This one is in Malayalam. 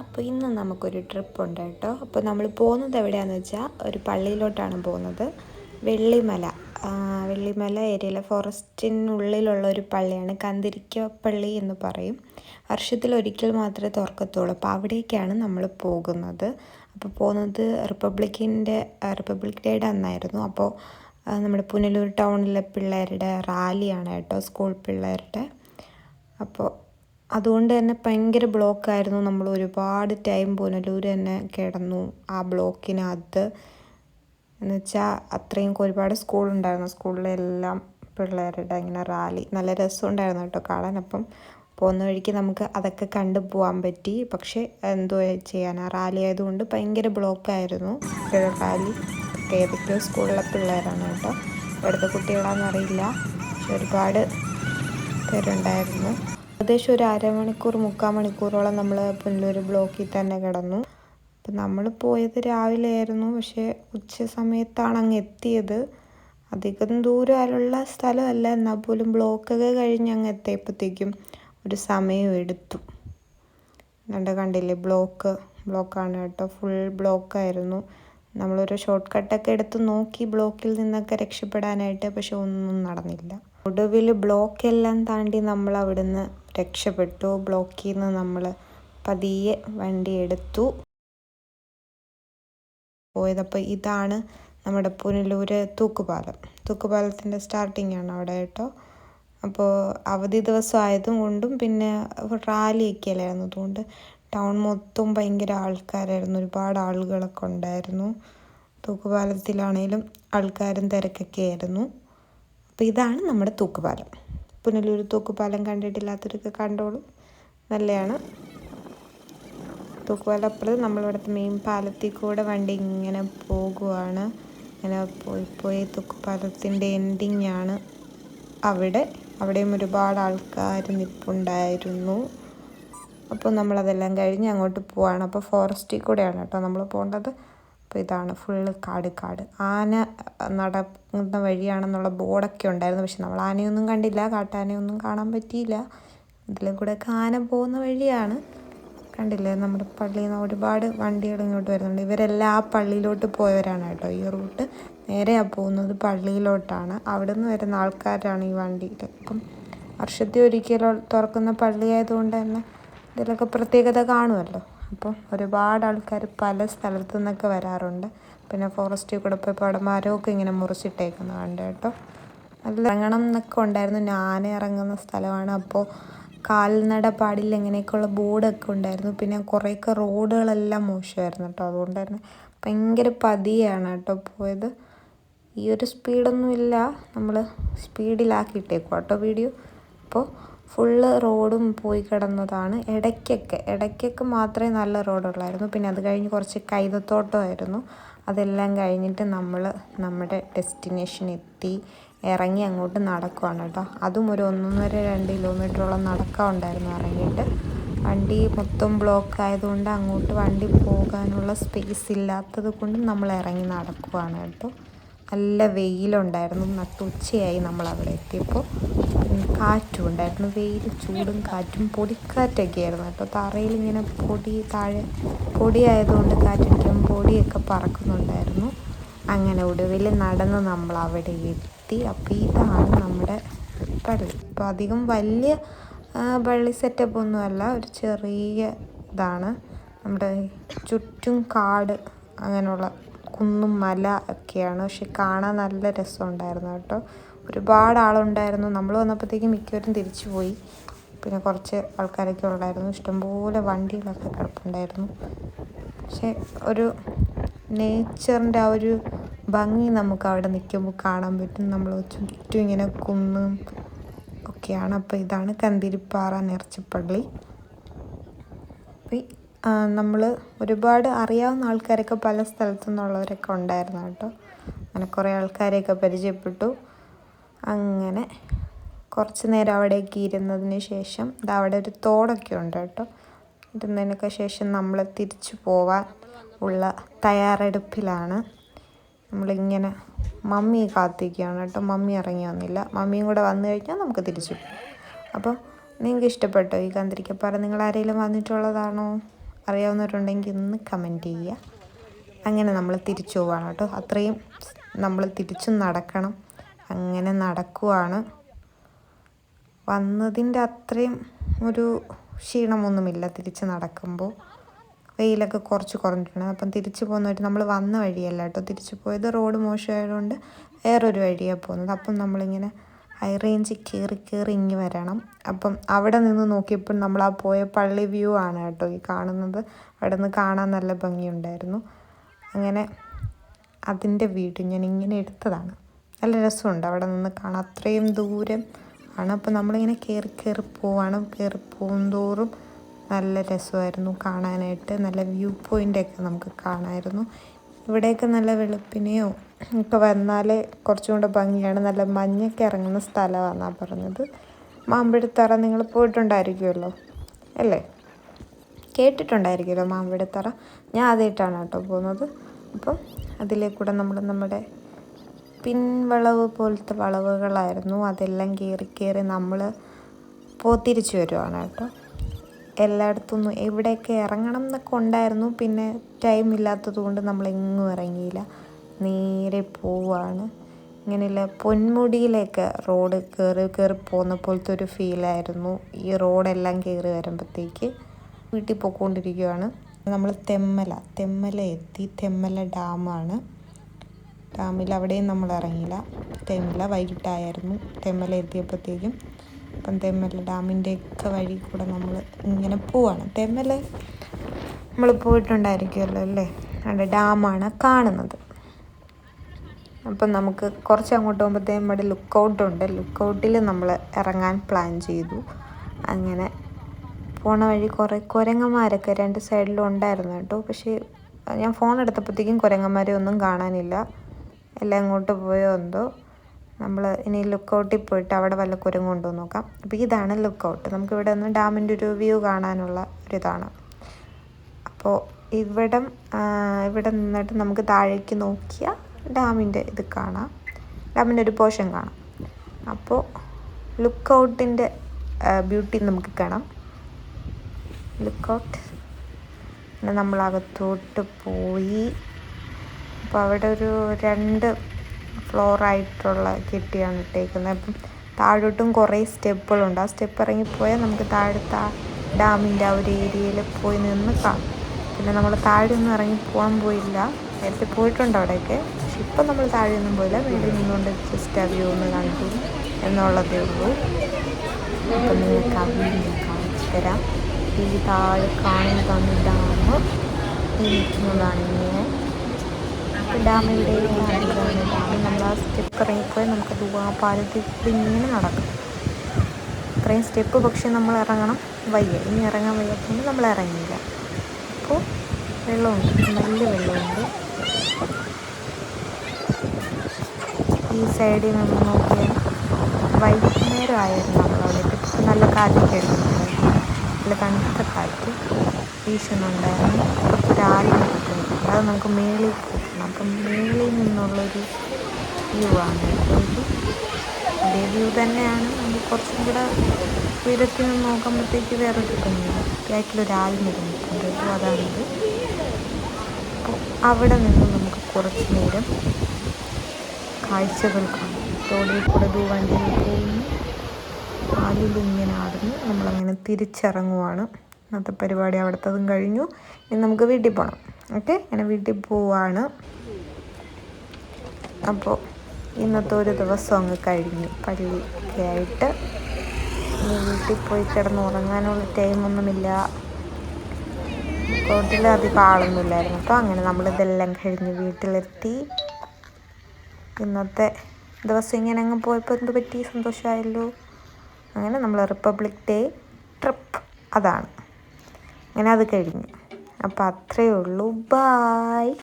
അപ്പോൾ ഇന്ന് നമുക്കൊരു ട്രിപ്പ് ഉണ്ട് കേട്ടോ. അപ്പോൾ നമ്മൾ പോകുന്നത് എവിടെയാണെന്ന് വെച്ചാൽ ഒരു പള്ളിയിലോട്ടാണ് പോകുന്നത്. വെള്ളിമല. വെള്ളിമല ഏരിയയിലെ ഫോറസ്റ്റിനുള്ളിലുള്ള ഒരു പള്ളിയാണ്. കന്തിരിക്ക പള്ളി എന്ന് പറയും. വർഷത്തിൽ ഒരിക്കൽ മാത്രമേ തുറക്കത്തുള്ളൂ. അപ്പോൾ അവിടേക്കാണ് നമ്മൾ പോകുന്നത്. അപ്പോൾ പോകുന്നത് റിപ്പബ്ലിക്കിന്റെ റിപ്പബ്ലിക് ഡേയുടെ അന്നായിരുന്നു. അപ്പോൾ നമ്മുടെ പുനലൂർ ടൗണിലെ പിള്ളേരുടെ റാലിയാണ് കേട്ടോ സ്കൂൾ പിള്ളേരുടെ. അപ്പോൾ അതുകൊണ്ട് തന്നെ ഭയങ്കര ബ്ലോക്കായിരുന്നു നമ്മൾ ഒരുപാട് ടൈം പുനലൂർ തന്നെ കിടന്നു ആ ബ്ലോക്കിനകത്ത്. എന്ന് വെച്ചാൽ അത്രയും ഒരുപാട് സ്കൂളുണ്ടായിരുന്നു. സ്കൂളിലെല്ലാം പിള്ളേരുടെ ഇങ്ങനെ റാലി. നല്ല രസമുണ്ടായിരുന്നു കേട്ടോ കാണാൻ. അപ്പം പോകുന്ന വഴിക്ക് നമുക്ക് അതൊക്കെ കണ്ടു പോകാൻ പറ്റി. പക്ഷേ എന്തോ ചെയ്യാനാ? റാലി ആയതുകൊണ്ട് ഭയങ്കര ബ്ലോക്കായിരുന്നു. റാലി ഏതൊക്കെയോ സ്കൂളിലെ പിള്ളേരാണ് കേട്ടോ. ഇവിടുത്തെ കുട്ടികളാണെന്നറിയില്ല. പക്ഷെ ഒരുപാട് പേരുണ്ടായിരുന്നു. ഏകദേശം ഒരു അരമണിക്കൂർ മുക്കാൽ മണിക്കൂറോളം നമ്മൾ പുനലൂർ ബ്ലോക്കിൽ തന്നെ കിടന്നു. അപ്പം നമ്മൾ പോയത് രാവിലെ ആയിരുന്നു പക്ഷേ ഉച്ച സമയത്താണ് അങ്ങ് എത്തിയത്. അധികം ദൂരമുള്ള സ്ഥലമല്ല. എന്നാൽ പോലും ബ്ലോക്കൊക്കെ കഴിഞ്ഞ് അങ്ങ് എത്തിയപ്പോഴത്തേക്കും ഒരു സമയം എടുത്തു. കണ്ട കണ്ടില്ലേ? ബ്ലോക്ക് ബ്ലോക്കാണ് കേട്ടോ. ഫുൾ ബ്ലോക്കായിരുന്നു. നമ്മളൊരു ഷോർട്ട് കട്ടൊക്കെ എടുത്ത് നോക്കി ബ്ലോക്കിൽ നിന്നൊക്കെ രക്ഷപ്പെടാനായിട്ട് പക്ഷെ ഒന്നും നടന്നില്ല. ഒടുവിൽ ബ്ലോക്കെല്ലാം താണ്ടി നമ്മൾ അവിടുന്ന് രക്ഷപ്പെട്ടു. ബ്ലോക്കിൽ നിന്ന് നമ്മൾ പതിയെ വണ്ടി എടുത്തു പോയതപ്പോൾ ഇതാണ് നമ്മുടെ പുനലൂര് തൂക്കുപാലം. തൂക്കുപാലത്തിന്റെ സ്റ്റാർട്ടിംഗ് ആണ് അവിടെ കേട്ടോ. അപ്പോൾ അവധി ദിവസം ആയതും കൊണ്ടും പിന്നെ റാലിയൊക്കെ അല്ലായിരുന്നു അതുകൊണ്ട് ടൗൺ മൊത്തം ഭയങ്കര ആൾക്കാരായിരുന്നു. ഒരുപാട് ആളുകളൊക്കെ ഉണ്ടായിരുന്നു. തൂക്കുപാലത്തിലാണേലും ആൾക്കാരും തിരക്കൊക്കെ ആയിരുന്നു അപ്പോൾ ഇതാണ് നമ്മുടെ തൂക്കുപാലം. പുനലൂർ തൂക്കുപാലം കണ്ടിട്ടില്ലാത്തവരൊക്കെ കണ്ടോളൂ. നല്ലതാണ് തൂക്കുപാലം അപ്പുറത്ത് നമ്മളിവിടുത്തെ മെയിൻ പാലത്തിൽ കൂടെ വണ്ടി ഇങ്ങനെ പോകുവാണ്. ഇങ്ങനെ പോയി പോയി തൂക്കുപാലത്തിന്റെ എൻഡിങ് ആണ്. അവിടെ അവിടെയും ഒരുപാട് ആൾക്കാർ നിൽപ്പുണ്ടായിരുന്നു അപ്പോൾ നമ്മളതെല്ലാം കഴിഞ്ഞ് അങ്ങോട്ട് പോവാണ്. അപ്പോൾ ഫോറസ്റ്റിൽ കൂടെയാണ് കേട്ടോ നമ്മൾ പോകേണ്ടത്. അപ്പോൾ ഇതാണ് ഫുള്ള് കാട് കാട്. ആന നടക്കുന്ന വഴിയാണെന്നുള്ള ബോർഡൊക്കെ ഉണ്ടായിരുന്നു. പക്ഷെ നമ്മൾ ആനയൊന്നും കണ്ടില്ല കാട്ടാനയൊന്നും കാണാൻ പറ്റിയില്ല. ഇതിലും കൂടെ ഒക്കെ ആന പോകുന്ന വഴിയാണ്. കണ്ടില്ലേ? നമ്മുടെ പള്ളിയിൽ നിന്ന് ഒരുപാട് വണ്ടികൾ ഇങ്ങോട്ട് വരുന്നുണ്ട്. ഇവരെല്ലാം ആ പള്ളിയിലോട്ട് പോയവരാണ് കേട്ടോ. ഈ റൂട്ട് നേരെയാ പോകുന്നത് പള്ളിയിലോട്ടാണ്. അവിടെ നിന്ന് വരുന്ന ആൾക്കാരാണ് ഈ വണ്ടിയിൽ അപ്പം വർഷത്തിൽ ഒരിക്കലോ തുറക്കുന്ന പള്ളിയായതുകൊണ്ട് തന്നെ ഇതിലൊക്കെ പ്രത്യേകത കാണുമല്ലോ. അപ്പം ഒരുപാട് ആൾക്കാർ പല സ്ഥലത്തു നിന്നൊക്കെ വരാറുണ്ട്. പിന്നെ ഫോറസ്റ്റിൽ കൂടെ പോയപ്പോൾ അവിടെ മരമൊക്കെ ഇങ്ങനെ മുറിച്ചിട്ടേക്കുന്നു കണ്ട് കേട്ടോ. നല്ല ഇറങ്ങണം എന്നൊക്കെ ഉണ്ടായിരുന്നു. ഞാൻ ഇറങ്ങുന്ന സ്ഥലമാണ്. അപ്പോൾ കാൽനട പാടില്ല ഇങ്ങനെയൊക്കെയുള്ള ബോർഡൊക്കെ ഉണ്ടായിരുന്നു. പിന്നെ കുറേയൊക്കെ റോഡുകളെല്ലാം മോശമായിരുന്നു കേട്ടോ. അതുകൊണ്ട് തന്നെ ഭയങ്കര പതിയാണ് കേട്ടോ പോയത്. ഈ ഒരു സ്പീഡൊന്നും ഇല്ല നമ്മൾ സ്പീഡിലാക്കിയിട്ടേക്കും കേട്ടോ വീഡിയോ. അപ്പോൾ ഫുള്ള് റോഡും പോയി കിടന്നതാണ്. ഇടയ്ക്കൊക്കെ ഇടയ്ക്കൊക്കെ മാത്രമേ നല്ല റോഡുള്ളായിരുന്നു പിന്നെ അത് കഴിഞ്ഞ് കുറച്ച് കൈതത്തോട്ടമായിരുന്നു. അതെല്ലാം കഴിഞ്ഞിട്ട് നമ്മൾ നമ്മുടെ ഡെസ്റ്റിനേഷൻ എത്തി ഇറങ്ങി അങ്ങോട്ട് നടക്കുവാണ് കേട്ടോ. അതും ഒരു ഒന്നൊന്നര രണ്ട് കിലോമീറ്ററോളം നടക്കാറുണ്ടായിരുന്നു ഇറങ്ങിയിട്ട്. വണ്ടി മൊത്തം ബ്ലോക്ക് ആയതുകൊണ്ട് അങ്ങോട്ട് വണ്ടി പോകാനുള്ള സ്പേസ് ഇല്ലാത്തത് കൊണ്ട് നമ്മൾ ഇറങ്ങി നടക്കുവാണ് കേട്ടോ. നല്ല വെയിലുണ്ടായിരുന്നു. നട്ടുച്ചയായി നമ്മൾ അവിടെ എത്തിയപ്പോൾ. കാറ്റും ഉണ്ടായിരുന്നു. വെയിൽ ചൂടും കാറ്റും പൊടിക്കാറ്റൊക്കെ ആയിരുന്നു കേട്ടോ. തറയിൽ ഇങ്ങനെ പൊടി താഴെ പൊടിയായതുകൊണ്ട് കാറ്റടിക്കുമ്പോൾ പൊടിയൊക്കെ പറക്കുന്നുണ്ടായിരുന്നു. അങ്ങനെ ഒടുവിൽ നടന്ന് നമ്മൾ അവിടെ എത്തി. അപ്പോൾ ഇതാണ് നമ്മുടെ പള്ളി. അപ്പോൾ അധികം വലിയ പള്ളി സെറ്റപ്പ് ഒന്നുമല്ല ഒരു ചെറിയ ഇതാണ്. നമ്മുടെ ചുറ്റും കാട് അങ്ങനെയുള്ള കുന്നും മല ഒക്കെയാണ്. പക്ഷെ കാണാൻ നല്ല രസമുണ്ടായിരുന്നു കേട്ടോ. ഒരുപാട് ആളുണ്ടായിരുന്നു നമ്മൾ വന്നപ്പോഴത്തേക്കും മിക്കവരും തിരിച്ചു പോയി പിന്നെ കുറച്ച് ആൾക്കാരൊക്കെ ഉണ്ടായിരുന്നു ഇഷ്ടംപോലെ വണ്ടികളൊക്കെ കിടപ്പുണ്ടായിരുന്നു. പക്ഷെ ഒരു നേച്ചറിന്റെ ആ ഒരു ഭംഗി നമുക്ക് അവിടെ നിൽക്കുമ്പോൾ കാണാൻ പറ്റും. നമ്മൾ ചുറ്റും ഇങ്ങനെ കുന്നും ഒക്കെയാണ്. അപ്പോൾ ഇതാണ് കന്തിരിപ്പാറ നേർച്ചപ്പള്ളി. നമ്മൾ ഒരുപാട് അറിയാവുന്ന ആൾക്കാരൊക്കെ പല സ്ഥലത്തു നിന്നുള്ളവരൊക്കെ ഉണ്ടായിരുന്നു കേട്ടോ. അങ്ങനെ കുറേ ആൾക്കാരെയൊക്കെ പരിചയപ്പെട്ടു. അങ്ങനെ കുറച്ച് നേരം അവിടെയൊക്കെ ഇരുന്നതിന് ശേഷം ഇത് അവിടെ ഒരു തോടൊക്കെ ഉണ്ട് കേട്ടോ. ഇരുന്നതിനൊക്കെ ശേഷം നമ്മൾ തിരിച്ചു പോവാൻ ഉള്ള തയ്യാറെടുപ്പിലാണ്. നമ്മളിങ്ങനെ മമ്മി കാത്തിരിക്കുകയാണ് കേട്ടോ. മമ്മി ഇറങ്ങി വന്നില്ല. മമ്മിയും കൂടെ വന്നു കഴിഞ്ഞാൽ നമുക്ക് തിരിച്ചു പോകും അപ്പോൾ നിങ്ങൾക്ക് ഇഷ്ടപ്പെട്ടോ ഈ കാന്തിരിക്കപ്പാറ നിങ്ങൾ ആരെങ്കിലും വന്നിട്ടുള്ളതാണോ? അറിയാവുന്നവരുണ്ടെങ്കിൽ ഒന്ന് കമന്റ് ചെയ്യുക. അങ്ങനെ നമ്മൾ തിരിച്ചു പോവാണ് കേട്ടോ. അത്രയും നമ്മൾ തിരിച്ചും നടക്കണം. അങ്ങനെ നടക്കുവാണ്. വന്നതിന്റെ അത്രയും ഒരു ക്ഷീണമൊന്നുമില്ല തിരിച്ച് നടക്കുമ്പോൾ. വെയിലൊക്കെ കുറച്ച് കുറഞ്ഞിട്ടുണ്ട്. അപ്പം തിരിച്ചു പോകുന്നതായിട്ട് നമ്മൾ വന്ന വഴിയല്ല കേട്ടോ. തിരിച്ചു പോയത് റോഡ് മോശമായതുകൊണ്ട് വേറൊരു വഴിയാണ് പോകുന്നത്. അപ്പം നമ്മളിങ്ങനെ ഹൈ റേഞ്ച് കയറി കയറി ഇങ്ങി വരണം. അപ്പം അവിടെ നിന്ന് നോക്കിയപ്പോൾ നമ്മൾ ആ പോയ പള്ളി വ്യൂ ആണ് കേട്ടോ ഈ കാണുന്നത്. അവിടെ നിന്ന് കാണാൻ നല്ല ഭംഗിയുണ്ടായിരുന്നു. അങ്ങനെ അതിന്റെ വീട് ഞാൻ ഇങ്ങനെ എടുത്തതാണ്. നല്ല രസമുണ്ട് അവിടെ നിന്ന് കാണാൻ. അത്രയും ദൂരം ആണ്. അപ്പോൾ നമ്മളിങ്ങനെ കയറി കയറി പോവാണ്. കയറി പോകുന്തോറും നല്ല രസമായിരുന്നു കാണാനായിട്ട്. നല്ല വ്യൂ പോയിന്റൊക്കെ നമുക്ക് കാണാമായിരുന്നു ഇവിടെയൊക്കെ നല്ല വെളുപ്പിനെയോ ഒക്കെ വന്നാൽ കുറച്ചും കൂടെ ഭംഗിയാണ്. നല്ല മഞ്ഞൊക്കെ ഇറങ്ങുന്ന സ്ഥലമാണെന്നാണ് പറഞ്ഞത്. മാമ്പഴത്തറ നിങ്ങൾ പോയിട്ടുണ്ടായിരിക്കുമല്ലോ അല്ലേ? കേട്ടിട്ടുണ്ടായിരിക്കുമല്ലോ മാമ്പഴത്തറ? ഞാൻ ആദ്യമായിട്ടാണ് കേട്ടോ പോകുന്നത്. അപ്പം അതിലേക്കൂടെ കൂടെ നമ്മൾ നമ്മുടെ പിൻവളവ് പോലത്തെ വളവുകളായിരുന്നു. അതെല്ലാം കയറി കയറി നമ്മൾ പോ തിരിച്ചു വരുവാണ് കേട്ടോ. എല്ലായിടത്തുനിന്നും എവിടെയൊക്കെ ഇറങ്ങണം എന്നൊക്കെ ഉണ്ടായിരുന്നു. പിന്നെ ടൈം ഇല്ലാത്തത് കൊണ്ട് നമ്മളെങ്ങും ഇറങ്ങിയില്ല. നേരെ പോവാണ്. ഇങ്ങനെയുള്ള പൊന്മുടിയിലേക്ക് റോഡ് കയറി കയറി പോകുന്ന പോലത്തെ ഒരു ഫീലായിരുന്നു ഈ റോഡെല്ലാം കയറി വരുമ്പോഴത്തേക്ക് വീട്ടിൽ പോയിക്കൊണ്ടിരിക്കുകയാണ് നമ്മൾ തെമ്മല തെമ്മല എത്തി. തെമ്മല ഡാമാണ് ഡാമിൽ അവിടെയും നമ്മൾ ഇറങ്ങിയില്ല തെമ്മല വൈകിട്ടായിരുന്നു. തെമ്മല എത്തിയപ്പോഴത്തേക്കും അപ്പം തെമ്മല ഡാമിന്റെയൊക്കെ വഴി കൂടെ നമ്മൾ ഇങ്ങനെ പോവാണ്. തെമ്മല നമ്മൾ പോയിട്ടുണ്ടായിരിക്കുമല്ലോ അല്ലേ? അവിടെ ഡാമാണ് കാണുന്നത്. അപ്പം നമുക്ക് കുറച്ച് അങ്ങോട്ട് പോകുമ്പോഴത്തേക്കും ഇവിടെ ലുക്കൗട്ട് ഉണ്ട്. ലുക്ക് ഔട്ടിൽ നമ്മൾ ഇറങ്ങാൻ പ്ലാൻ ചെയ്തു. അങ്ങനെ പോണ വഴി കുറേ കുരങ്ങന്മാരൊക്കെ രണ്ട് സൈഡിലും ഉണ്ടായിരുന്നു കേട്ടോ. പക്ഷേ ഞാൻ ഫോൺ എടുത്തപ്പോഴത്തേക്കും കുരങ്ങന്മാരെ ഒന്നും കാണാനില്ല. എല്ലാം ഇങ്ങോട്ട് പോയോ എന്തോ. നമ്മൾ ഇനി ലുക്കൗട്ടിൽ പോയിട്ട് അവിടെ വല്ല കുരങ്ങും ഉണ്ടോ നോക്കാം. അപ്പോൾ ഇതാണ് ലുക്കൗട്ട് നമുക്ക് ഇവിടെ നിന്ന് ഡാമിന്റെ ഒരു വ്യൂ കാണാനുള്ള ഒരിതാണ് അപ്പോൾ ഇവിടം ഇവിടെ നിന്നിട്ട് നമുക്ക് താഴേക്ക് നോക്കിയാൽ ഡാമിന്റെ ഇത് കാണാം. ഡാമിന്റെ ഒരു പോഷൻ കാണാം. അപ്പോൾ ലുക്കൗട്ടിന്റെ ബ്യൂട്ടി നമുക്ക് കാണാം. ലുക്കൗട്ട് പിന്നെ നമ്മളകത്തോട്ട് പോയി. അപ്പോൾ അവിടെ ഒരു രണ്ട് ഫ്ലോറായിട്ടുള്ള കെട്ടിയാണ് ഇട്ടേക്കുന്നത്. അപ്പം താഴോട്ടും കുറേ സ്റ്റെപ്പുകളുണ്ട് ആ സ്റ്റെപ്പ് ഇറങ്ങിപ്പോയാൽ നമുക്ക് താഴത്തെ ഡാമിന്റെ ആ ഒരു ഏരിയയിൽ പോയി നിന്ന് കാണാം. പിന്നെ നമ്മൾ താഴെ ഒന്നും ഇറങ്ങി പോകാൻ പോയില്ല. നേരത്തെ പോയിട്ടുണ്ട് അവിടെയൊക്കെ. പക്ഷെ ഇപ്പം നമ്മൾ താഴെ ഒന്നും പോയില്ല. വീട്ടിൽ നിന്നുകൊണ്ട് ജസ്റ്റ് ആ വ്യൂ ഒന്ന് കണ്ടു എന്നുള്ളതേ ഉള്ളൂ. അപ്പം നിങ്ങൾക്ക് ആ വീഡിയോ കാണിച്ചു തരാം. ഈ താഴെ കാണുന്നതാണ് ഡാം ഈ ഡാം എവിടെയാണ് ഡാം നമ്മൾ ആ സ്റ്റെപ്പ് ഇറങ്ങിപ്പോയി നമുക്ക് ആ പാലത്തിൽ ഇങ്ങനെ നടക്കും. ഇത്രയും സ്റ്റെപ്പ് പക്ഷേ നമ്മൾ ഇറങ്ങണം. വയ്യ. ഇനി ഇറങ്ങാൻ വയ്യാത്തതുകൊണ്ട് നമ്മൾ ഇറങ്ങിയില്ല അപ്പോൾ വെള്ളമുണ്ട്. നല്ല വെള്ളമുണ്ട്. ഈ സൈഡിൽ നിന്ന് നോക്കിയാൽ വൈകുന്നേരം ആയിരുന്നു നമ്മൾ അവിടെ നല്ല കാറ്റൊക്കെ അടിക്കുന്നുണ്ടായിരുന്നു നല്ല തണുത്ത കാറ്റ് വീശുന്നുണ്ടായിരുന്നു. കുറച്ച് രാവിലെ നിൽക്കുന്നുണ്ട്. അത് നമുക്ക് മേളിൽ പോകണം അപ്പം മേളിൽ നിന്നുള്ളൊരു വ്യൂ ആണ്. അതേ വ്യൂ തന്നെയാണ്. നമുക്ക് കുറച്ചും കൂടെ ഉയരത്തിൽ നിന്ന് നോക്കുമ്പോഴത്തേക്ക് വേറൊരു ഭംഗിയാണ് ബാക്കിലൊരു ആൽമരം നിൽക്കുന്നുണ്ട്. അപ്പോൾ അതാണിത് അപ്പോൾ അവിടെ നിന്ന് നമുക്ക് കുറച്ച് നേരം കാഴ്ചകൾ കാണാം. റോഡിൽ കൂടെ വണ്ടിയിൽ പോകുന്നു കാലിലിങ്ങനെ ആടുന്നു. നമ്മളങ്ങനെ തിരിച്ചിറങ്ങുവാണ്. ഇന്നത്തെ പരിപാടി അവിടുത്തതും കഴിഞ്ഞു. ഇനി നമുക്ക് വീട്ടിൽ പോകണം ഓക്കെ? അങ്ങനെ വീട്ടിൽ പോവാണ്. അപ്പോൾ ഇന്നത്തെ ഒരു ദിവസം അങ്ങ് കഴിഞ്ഞു. പള്ളി ഒക്കെ ആയിട്ട് വീട്ടിൽ പോയി കിടന്ന് ഉറങ്ങാനുള്ള ടൈമൊന്നുമില്ല റോട്ടിൽ അധികം ആളൊന്നുമില്ലായിരുന്നു അപ്പോൾ അങ്ങനെ നമ്മളിതെല്ലാം കഴിഞ്ഞ് വീട്ടിലെത്തി. ഇന്നത്തെ ദിവസം ഇങ്ങനെ അങ്ങ് പോയപ്പോൾ എന്ത് പറ്റി? സന്തോഷമായല്ലോ. അങ്ങനെ നമ്മൾ റിപ്പബ്ലിക് ഡേ ട്രിപ്പ് അതാണ്. അങ്ങനെ അത് കഴിഞ്ഞു. അപ്പോൾ അത്രയേ ഉള്ളൂ. ബായ്